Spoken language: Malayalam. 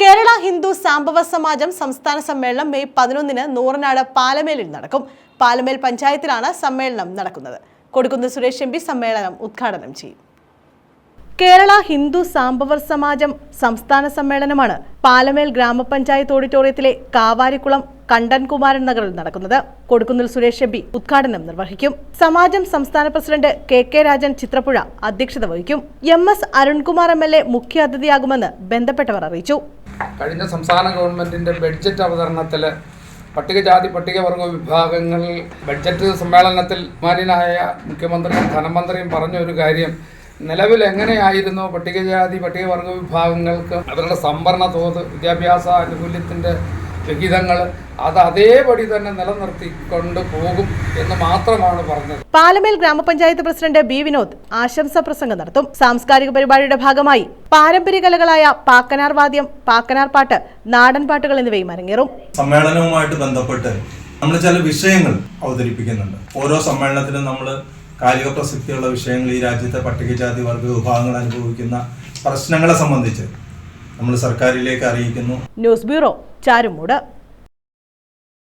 കേരള ഹിന്ദു സാംബവ സമാജം സംസ്ഥാന സമ്മേളനം മെയ് പതിനൊന്നിന് നൂറനാട് പാലമേലിൽ നടക്കും. പാലമേൽ പഞ്ചായത്തിലാണ് സമ്മേളനം നടക്കുന്നത്. കൊടുക്കുന്ന സുരേഷ് എം സമ്മേളനം ഉദ്ഘാടനം ചെയ്യും. കേരള ഹിന്ദു സാംബവർ സമാജം സംസ്ഥാന സമ്മേളനമാണ് പാലമേൽ ഗ്രാമപഞ്ചായത്ത് ഓഡിറ്റോറിയത്തിലെ കാവാരിക്കുളം കണ്ടൻകുമാരൻ നഗറിൽ നടക്കുന്നത്. കൊടുക്കുന്നിൽ സുരേഷ് എം പി ഉദ്ഘാടനം നിർവഹിക്കും. സമാജം സംസ്ഥാന president K K Rajan Chithrappuzha അധ്യക്ഷത വഹിക്കും. M S Arunkumar M L A മുഖ്യ അതിഥിയാകുമെന്ന് ബന്ധപ്പെട്ടവർ അറിയിച്ചു. കഴിഞ്ഞ സംസ്ഥാന ഗവൺമെന്റിന്റെ ബഡ്ജറ്റ് അവതരണത്തിൽ പട്ടികജാതി പട്ടികവർഗ വിഭാഗങ്ങൾ ബഡ്ജറ്റ് സമ്മേളനത്തിൽ മാന്യനായ മുഖ്യമന്ത്രിയും ധനമന്ത്രിയും പറഞ്ഞ ഒരു കാര്യം നിലവിൽ എങ്ങനെയായിരുന്നു പട്ടികജാതി പട്ടികവർഗ വിഭാഗങ്ങൾക്ക് അവരുടെ സംവരണ തോത് വിദ്യാഭ്യാസ ആനുകൂല്യത്തിന്റെ വിഹിതങ്ങൾ അത് അതേപടി തന്നെ നിലനിർത്തിക്കൊണ്ട് പോകും എന്ന് മാത്രമാണ് പറഞ്ഞത്. പാലമേൽ ഗ്രാമപഞ്ചായത്ത് പ്രസിഡന്റ് ബി വിനോദ് ആശംസാ പ്രസംഗം നടത്തും. സാംസ്കാരിക പരിപാടിയുടെ ഭാഗമായി പാരമ്പര്യ കലകളായ പാക്കനാർ വാദ്യം പാക്കനാർ പാട്ട് നാടൻ പാട്ടുകൾ എന്നിവയും അരങ്ങേറും. സമ്മേളനവുമായിട്ട് ബന്ധപ്പെട്ട് നമ്മൾ ചില വിഷയങ്ങൾ അവതരിപ്പിക്കുന്നുണ്ട്. ഓരോ സമ്മേളനത്തിലും നമ്മൾ കാലിക പ്രസക്തിയുള്ള വിഷയങ്ങൾ ഈ രാജ്യത്തെ പട്ടികജാതി വർഗ വിഭാഗങ്ങൾ അനുഭവിക്കുന്ന പ്രശ്നങ്ങളെ സംബന്ധിച്ച് നമ്മൾ സർക്കാരിലേക്ക് അറിയിക്കുന്നു. News bureau Charummood.